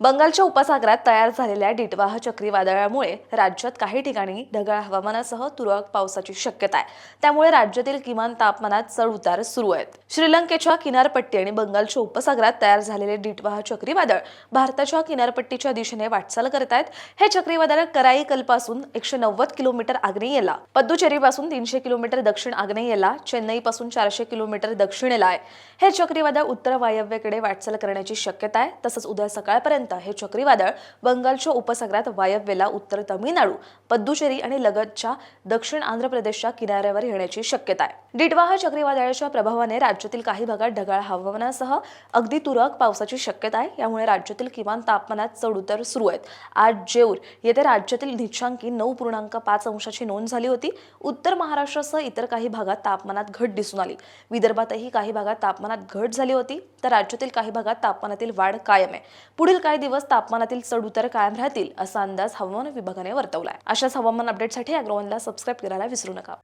बंगालच्या उपसागरात तयार झालेल्या डिटवाह चक्रीवादळामुळे राज्यात काही ठिकाणी ढगाळ हवामानासह तुरळक पावसाची शक्यता आहे. त्यामुळे राज्यातील किमान तापमानात चढ उतार सुरू आहेत. श्रीलंकेच्या किनारपट्टी आणि बंगालच्या उपसागरात तयार झालेले डिटवाह चक्रीवादळ भारताच्या किनारपट्टीच्या दिशेने वाटचाल करत आहेत. हे चक्रीवादळ कराईकलपासून एकशे नव्वद किलोमीटर आग्नेयेला पद्दुचेरीपासून तीनशे किलोमीटर दक्षिण आग्नेयेला चेन्नईपासून चारशे किलोमीटर दक्षिणेला आहे. हे चक्रीवादळ उत्तर वायव्येकडे वाटचाल करण्याची शक्यता आहे. तसंच उद्या सकाळपर्यंत पर्यंत हे चक्रीवादळ बंगालच्या उपसागरात वायव्येला उत्तर तमिळनाडू पद्दुचेरी आणि लगतच्या दक्षिण आंध्र प्रदेशच्या किनाऱ्यावर येण्याची शक्यता आहे. डिटवाह चक्रीवादळाच्या प्रभावाने राज्यातील काही भागात ढगाळ हवामानासह अगदी तुरळक पावसाची शक्यता आहे. यामुळे राज्यातील किमान तापमानात चढउतार सुरू आहेत. आज जेऊर येथे राज्यातील निचांकी नऊ पूर्णांक पाच अंशाची नोंद झाली होती. उत्तर महाराष्ट्रासह इतर काही भागात तापमानात घट दिसून आली. विदर्भातही काही भागात तापमानात घट झाली होती तर राज्यातील काही भागात तापमानातील वाढ कायम आहे. पुढील काही दिवस तापमानातील चढउतार कायम राहतील असा अंदाज हवामान विभागाने वर्तवलाय. अशाच हवामान अपडेटसाठी अॅग्रोवनला सबस्क्राईब करायला विसरू नका.